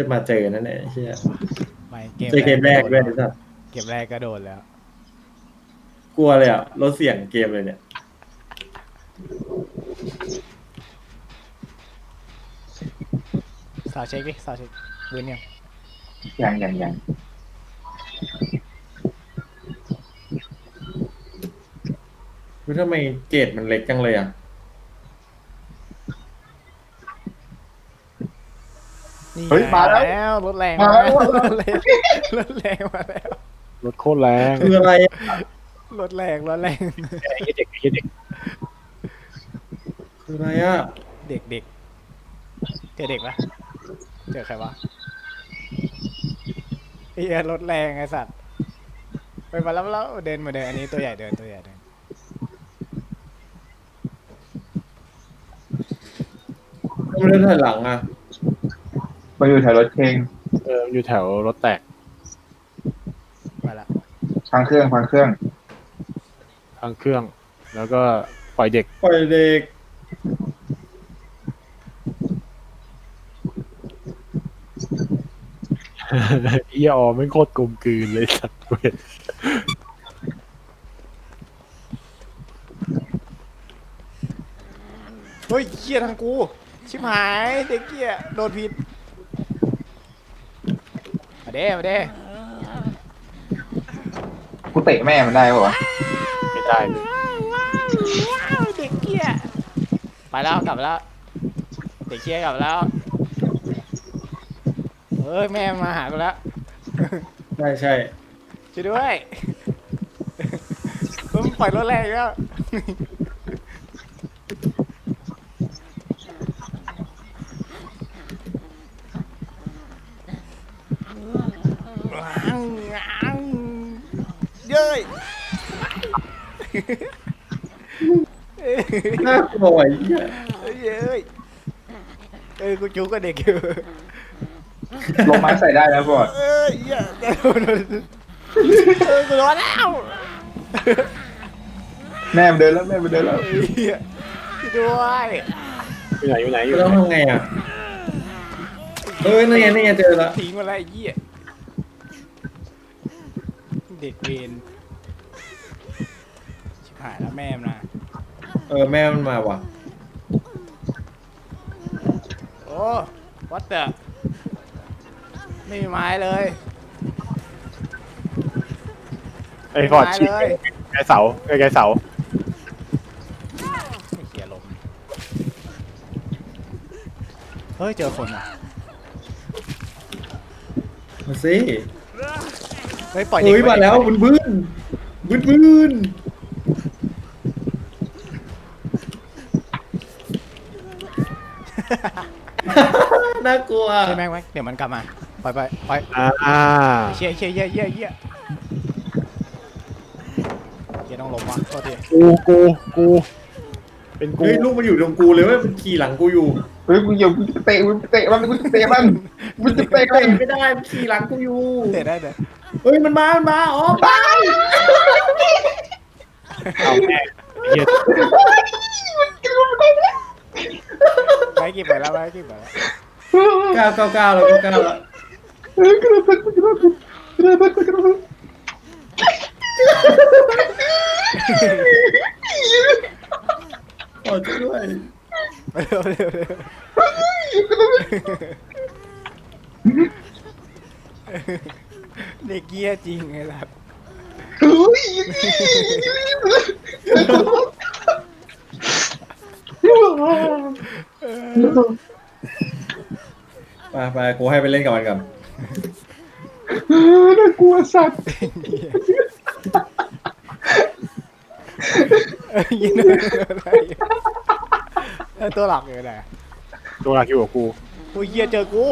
จะมาเจอนั่นแหละไอ้เชี่ยไม่เกมเจอเกมแรกด้วยโดไอ้นสัสเกมแรกก็โดนแล้ว กลัวเลยอะรถเสียงเกมเลยเนี่ย สาวเช็คดิสาวเช็ควินยังยังยังยังเฮ้ยทำไมเกรดมันเล็กจังเลยอะ นี่เฮ้ยมาแล้วแล้วรถแรงมามาแล้แล้ววรถแรงรถแรงมาแล้ว รถโคตรแรงคืออะไรอะรถแรงรถแรงไอ้เหี้ยเด็กไอ้เหี้ยเด็กคืออะไรอะ เด็กเด็กเจอเด็กปะเจอใครวะเฮียรถแรงไอ้สัตว์ ไปมาแล้วมาแล้วเดินมาเดินอันนี้ตัวใหญ่เดินตัวใหญ่เดินทำไมเดินถอยหลังอะ มาอยู่แถวรถเชงเอออยู่แถวรถแตกมาละพังเครื่องพังเครื่องทางเครื่อง แล้วก็ปล่อยเด็กปล่อยเด็กเอียออไม่งโคตรกลมกลืนเลยสัตว์เวทเฮ้ยเกียทางกู ชิบหายเด็กเกียโดนผิดมา เด้มาเด้กูเตะแม่มันได้ปะวะไม่ได้เลยเด็กเกียไปแล้วกลับแล้วเด็กเกียกลับแล้วเฮ้ยแม่มาหากูแล้วใช่ใช่ช่วยด้วยเพิ่งปล่อยรถแรงอีกแล้วว้าวว้าว เย้ยน่ากลัวไอ้เหี้ยเอ้ยเอ้ยเอ้ยกูจุกกับเด็กอยู่ลงไม้ใส่ได้แล้วบอดเอ้ยเหี้ยเดี๋ยวโดนเออกูโดนแล้วแม่มันเดินแล้วแม่มันเดินแล้วเฮียช่วยด้วยอยู่ไหนอยู่ไหนอยู่แล้วไหนทำไงอะเอ้ยนี่ไงนี่ไงเจอแล้วทิ้งมาแล้วไอ้เหี้ย เด็กเวนชิบหายแล้วแม่มนนะเออแม่มันมาว่ะ โอ้วัดเตอไม่มีไม้เลยไอ้ฟอร์ดฉีกไม่เลยไกลเสาไกลไกลเสาไอ้เหี้ยลมเฮ้ยเจอคนอะ มาสิ เฮ้ยปล่อยเด็กเฮ้ยปล่มาอยเด็กแล้วปล่อยบึ้เด็กนบึ้นบึ้นบึ้นน่ากลัวใช่ไหมแม็กเดี๋ยวมันกลับมาปล่อยไปปล่อยอ่าเชี่ยเชี่ยเยี่ยเยี่ยเยี่ยเชี่ยต้องลงวะโทษทีกูกูกูเป็นกูเฮ้ยลูกมันอยู่ตรงกูเลยเว้ยมันขี่หลังกูอยู่เฮ้ยกูอย่ากูจะเตะกูจะเตะมันกูจะเตะมันกูจะเตะมันไม่ได้มันขี่หลังกูอยู่เตะได้เด้อ เฮ้ยมันมา มันมาอ๋อไปเอาแม่ไอ้เหี้ยไปกี่ไปแล้วไปกี่ไปแล้วเก้าเก้าเก้าแล้วก็เก้าแล้วเฮ้ยกระโดดกระโดดกระโดดกระโดดขอช่วยไปเร็วเร็วเร็ว เด็กเกี้ยจริงไงล่ะเฮ้ยไปไปกูให้ไปเล่นกับมันก่อนน่ากลัวสัตว์เอ้ยยินอะไรเออตัวหลักอยู่ไหนตัวหลักอยู่กับกูโอ้ยเหี้ยเจอกู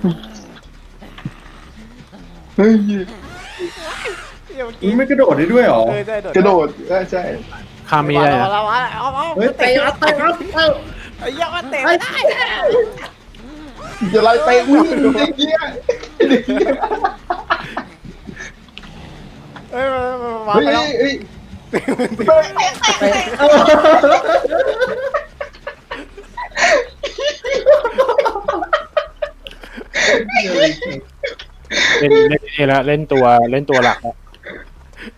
เฮ้ยเหี้ยเมื่อมึกี้งไม่กระโดดได้ด้วยเหรอ เออได้โดดกระโดดใช่ใช่ ข้ามไม่ได้เอะเอเอาเอาเอาเฮ้ยเตะอัดเตะอัดเอ้าไอ้เหี้ยมันเตะไม่ได้อย่าไล่เตะวิ่งเด็กเงี้ยเด็กเงี้ยเฮ้ยมันมันมาเฮ้ยไปแล้วเฮ้ย เตะเอ้าเล่นเล่นเอแล้วเล่นตัวเล่นตัวหลักแล้ว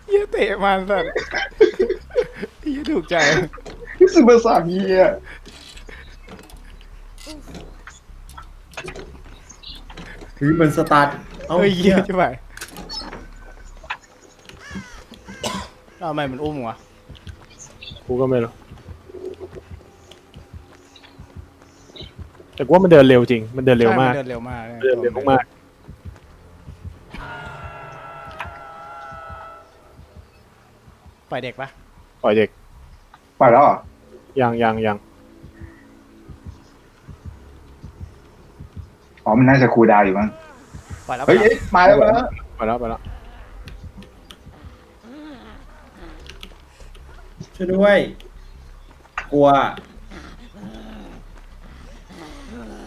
เหี้ยเตะมันสัตว์เหี้ยถูกใจซูเปอร์สามเฮียหรือมันสตาร์ทเอ้าเฮ้ยเฮีเหี้ยยใช่ไหมทำไมมันอุ้มวะกูก็ไม่รู้แต่กูว่ามันเดินเร็วจริง มันเดินเร็วมากใช่นเดินเร็วมากเดินเร็วมาก ปล่อยเด็กปะๆปล่อยเด็กไปแล้วเหรอยังยังยังอ๋อมันน่าจะคูลดาวน์อยู่มั้งปล่อยแล้วเฮ้ยเอ้ยมาแล้วมาแล้วไปแล้วไปแล้วช่วยด้วย กลัว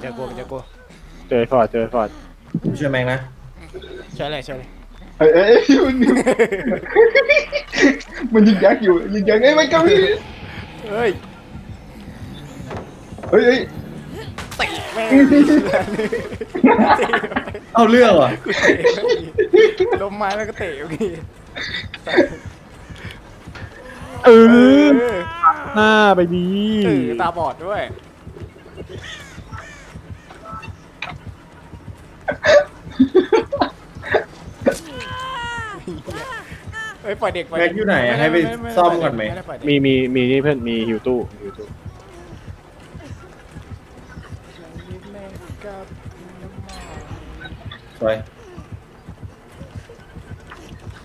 เจอกูเจอกูเจอฟอร์ดเจอฟอร์ดกูช่วยแมงนะ ช่วยเลยช่วยเลย เฮ้ยเอ้ยเอ้ยมันมันยิงยักษ์อยู่ยิงยักษ์เอ้ยมันก็มีเฮ้ยเฮ้ยเฮ้ยเตะแม่งเอาเรื่องว่ะกูเตะลมไม้แล้วก็เตะเมื่อกี้เอเอออหน้าไปดีเออตาบอดด้วย เฮ้ยปล่อยเด็กปล่อยแม็เด็กอยู่ไหนอะให้ไปซ่อมก่อนไหม ด้ปล่อยเด็กมีมีมีนี่เพื่อนมีฮิวตู้ฮิวตู้สวย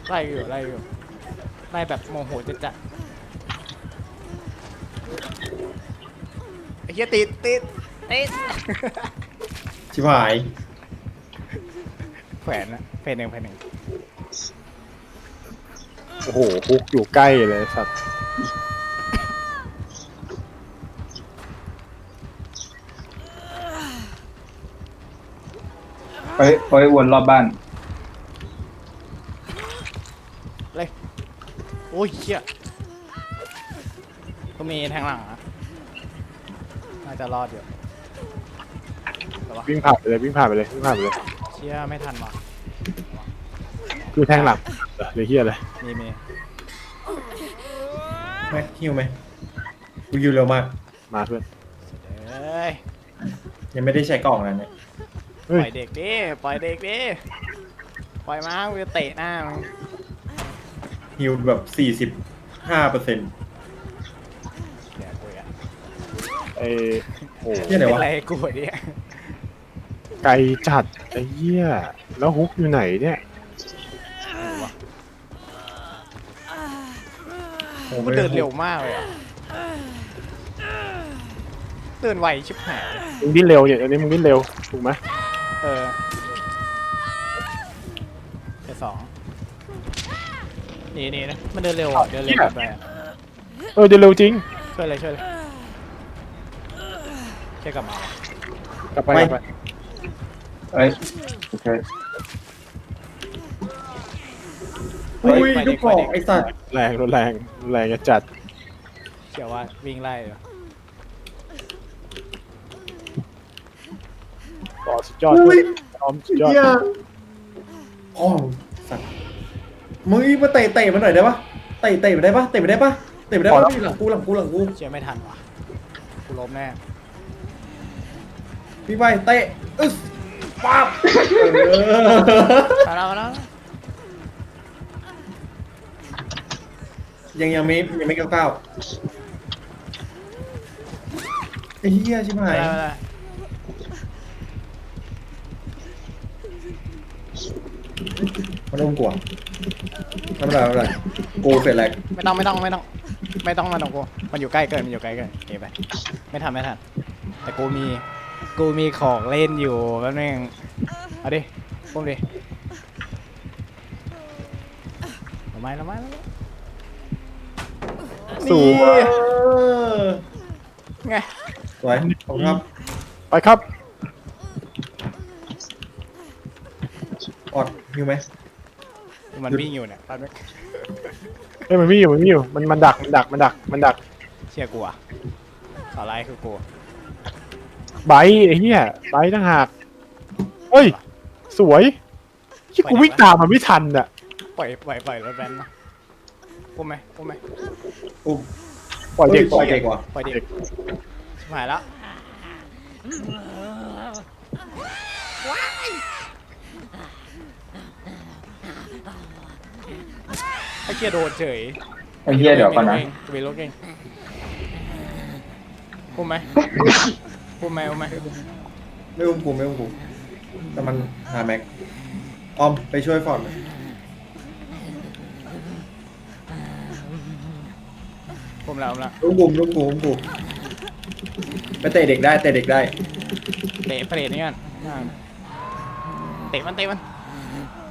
ไล่อยู่ไล่อยู่ไล่แบบโมโหจะจัดไอ้เหี้ยติดติดติดชิบหาย แขวนนะเพนหนึ่งเพนหนึ่งโอ้โหฮุกอยู่ใกล้เลยสัตว์ไปไปวนรอบบ้าน เลย โอ้ยเหี้ยก็มีแทงหลังอะน่าจะรอดอยู่แต่ว่าวิ่งผ่านไปเลยวิ่งผ่านไปเลยวิ่งผ่านไปเลยเชี่ยไม่ทันว่ะคือแทงหลังเออเลยเฮียเลยมีมีแม็กฮิวไหมกูฮิวเร็วมาก มาเพื่อนเอ้ยยังไม่ได้ใช้กล่องนะเนี่ยเฮ้ปยล่อยเด็กดิปล่อยเด็กดิปล่อยมากูจะเตะหน้ามึงฮิวแบบสี่สิบห้าเปอร์เซ็นต์ เดี๋ยวกูอะไอ้โอ้เฮียไหนเป็นวะไรกูเนี่ย ไกลจัดไอ้เหี้ยแล้วฮุกอยู่ไหนเนี่ยโอ้มันเดินเร็วมากเลยอะเดินไวชิบหาย มึงดิ้นเร็วเนี่ยอันนี้มึงดิ้นเร็วถูกไหมเออเดี๋ยวสองหนี่นี่นะ มันเดินเร็วอะเดินเร็วเกินไปอะเออเดินเร็วจริงช่วยเลยช่วยเลยช่วยกลับมา กลับไปกลับไป เอ้ยโอเคอุ้ยลูกกรอกไอ้สัตว์แรงรถแรงรถแรงจะจัดเชื่อว่าวิ่งไล่เหรอต่อสุดยอดอุ้ยพร้อมสุดยอดเฮียอ๋อสัตว์มึงมาเตะเตะมันหน่อยได้ปะเตะเตะมันได้ปะเตะมันได้ปะเตะมันได้ปะหลังกูหลังกูหลังกูเชื่อไม่ทันว่ะกูล้มแน่พี่ไปเตะอึ๊ส ป๊าบเออมาแล้วมาแล้วยังยังไม่ยังไม่เก้าเก้าไอ้เหี้ยชิบมาหายแล้วมาแล้วมันอุ้มกลัวไม่เป็นไรไม่เป็นไรกูเสร็จแล้วไม่ต้องไม่ต้องไม่ต้อง ไม่ต้องมาตรงกูมันอยู่ใกล้เกินมันอยู่ใกล้เกินเก็บไปไม่ทันไม่ทันแต่กูมี กูมีของเล่นอยู่แป๊บนึงเอาดิปุ้มดิละไม้ละไม้ละไม้สวยไงสวยขอบคุณครับไปครับออดหิวไหมมันวิ่งอยู่เนี่ยแป๊บนึงเฮ้ยมันไม่อยู่มันไม่อยู่มันมันดักมันดักมันดักมันดักเชื่อกูอะต่อไลน์คือกู ไบร์ทไอ้เหี้ยไบร์ทต่างหากเฮ้ย สวยที่กูวิ่งตามมันไม่ทันอะปล่อยปล่อยปล่อยรถแบนมาอุ้มไหมอุ้มไหมอุ้มปล่อยเด็กปล่อยเด็กว่ะปล่อยเด็กชิบหายแล้วไอ้เกียโดนเฉยไอ้เหี้ยเดี๋ยวก่อนนะกูมีรถเองอุ้มไหม อุ้มไหมอุ้มไหมไม่อุ้มกูไม่อุ้มกูแต่มันหาแม็กออมไปช่วยฟอร์ดหน่อยอุ้มแล้วอุ้มแล้วอุ้มกูอุ้มกูอุ้มกูไปเตะเด็กได้เตะเด็กได้เตะเปรตนี่กันอ่าเตะมันเตะมัน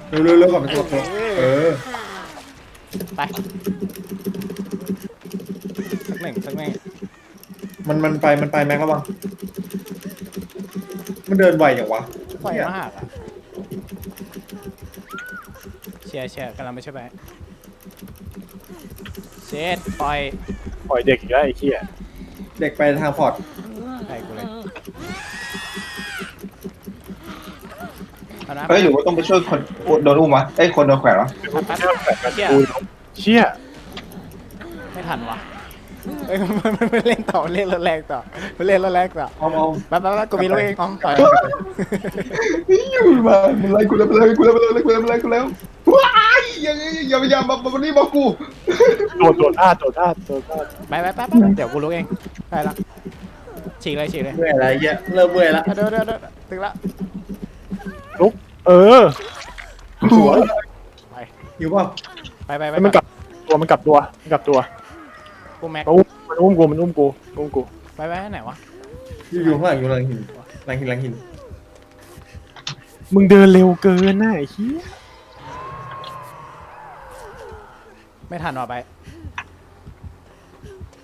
เร็วเร็วเร็วก่อนไปตัวตัวเออไปสักหนึ่งสักหนึ่งมันมันไปมันไปแม็กระวัง มันเดินไวอย่างวะไวมากอะเชียร์เชียร์กำลังไปช่วยไปเช็ดปล่อยปล่อยเด็กอีกแล้วไอ้เหี้ยเด็กไปทางฟอร์ดใส่กูเลยเอานะเฮ้ยหรือว่าต้องไปช่วยคนโดนอุ้มวะเอ้ยคนโดนแขวนวะแป๊บแป๊บเชี่ยกูเชี่ยไม่ทันวะ เอ้ยมันมันมันเล่นต่อมันเล่นรถแรงต่อมันเล่นรถแรงต่อออมออมแป๊บแป๊บแป๊บกูมีรถเองอ๋อต่อยอยู่มามึงไล่กูแล้วไปเลยกูแล้วไปเลยกูแล้วไปเลยกูแล้วว้ายอย่าอย่าอย่ามามาวันนี้บอกกูโดดโดดพลาดโดดพลาดโดดพลาดไปไปแป๊บแป๊บเดี๋ยวกูรู้เองได้ละฉีกเลยฉีกเลยเมื่อยอะไรเงี้ยเริ่มเมื่อยละเดี๋ยวเดี๋ยวเดี๋ยวถึงละลุกเออสวยไปอยู่เปล่าไปไปไปแล้วมันกลับตัวมันกลับตัวมันกลับตัว กูแม็กมันอุ้มมันอุ้มกูมันอุ้มกูอุ้มกูไปไปไหนวะอยู่อยู่ข้างหลังอยู่หลังหินหลังหินหลังหินมึงเดินเร็วเกินน่ะไอ้เหี้ยไม่ทันว่ะไป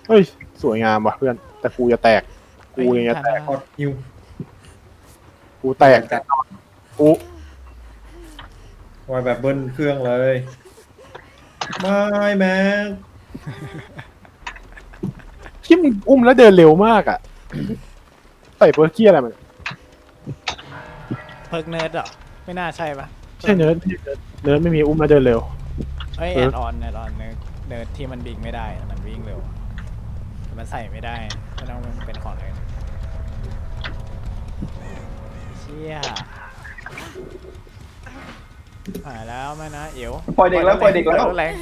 เฮ้ยสวยงามว่ะเพื่อน แต่กูจะแตกกูยังจะแตกฟอร์ดฮิวกูแตกจัดกูไวแบบเบิ้ลเครื่องเลย ไม่แม็ก ที่มึงอุ้มแล้วเดินเร็วมากอะ ใส่เปอร์เกียอะไรมันเพิร์กเนิร์ดเหรอ ไม่น่าใช่ปะใช่เนิร์ดไม่ใช่เนิร์ดเนิร์ดไม่มีอุ้มแล้วเดินเร็ว เอ้ยเอแออ ดออนแอดออนเนิร์ดเนิร์ดที่มันบิงไม่ได้มันวิ่งเร็วแต่มันใส่ไม่ได้ไม่ต้องมันเป็นของเลยเชี่ยหายแล้วแม่นะเอ๋วปล่อยเด็กแล้วปล่อยเด็กแล้ว รถแรง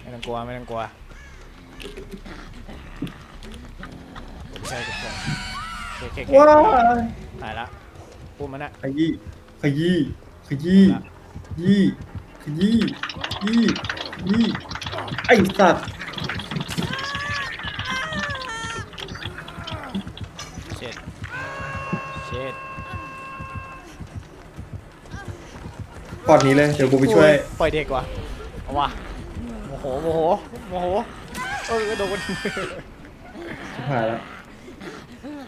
ไม่ ต้องกลัวไม่ต้องกลัวใช่ใช่โอเคโอเคว้าโอเคยหายละพูดมันอะขยี้ขยี้ขยี้ยี่ขยี้ยี่ยี่ไอ้สัตว์เช็ดเช็ดฟอร์ดหนี้เลยเดี๋ยวกูไปช่วย ปล่อยเด็กว่ะเอาว่ะ โมโหโมโหโมโหเออโดนชิบหายแล้ว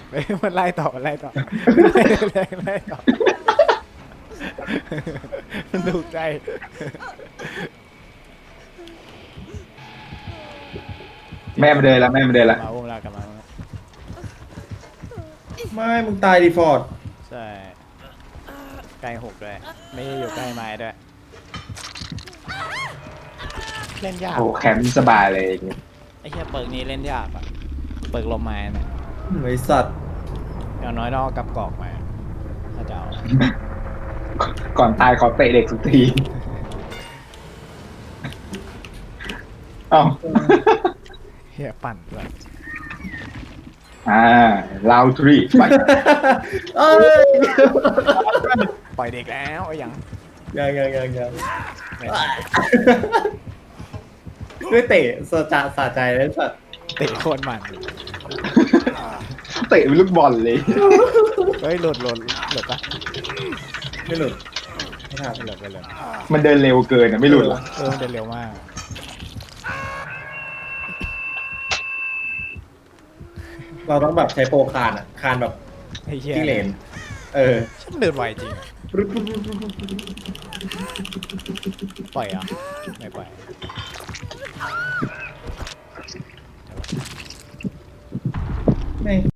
เฮ้ยมันไล่ต่อมันไล่ต่อไล่ไล่ต่อมันถูกใจ แม่มาเดินแล้วแม่มาเดินแล้วมาอุ้มเรากลับมา ไม่มึงตายดิฟอร์ดใช่ใกล้หกด้วย ไม่ได้อยู่ใกล้ไม้ด้วย เล่นยากโอ้แคมป์สบายเลยไอ้เหี้ยเปิร์กนี้เล่นยากอะเปิร์กลมไม้เนี่ยไอ้สัตว์อย่างน้อยนอกกับกรอกมาถ้าจะเอาก่อนตายขอเตะเด็กสักทีเอ้าเฮียปั่นด้วยอ่าลาวทรีไปเอ้ยปล่อยเด็กแล้วไอ้ยังยังยังยังยังไม่ ด้วยเตะสะจาสะใจเลยสัตว์เตะโคตรมัน เตะเป็นลูกบอลเลย เฮ้ยหลุดหลุดหลุดปะไม่หลุดไม่ทันไม่หลุดไม่หลุดมันเดินเร็วเกินอะไม่หลุดหรอเออมันเดินเร็วมาก เราต้องแบบใช้โปรคานอะคานแบบไอ้เหี้ยจิ้งเหลน เออฉันเดินไวจริงอะปล่อยเหรอะไม่ปล่อย แม่ง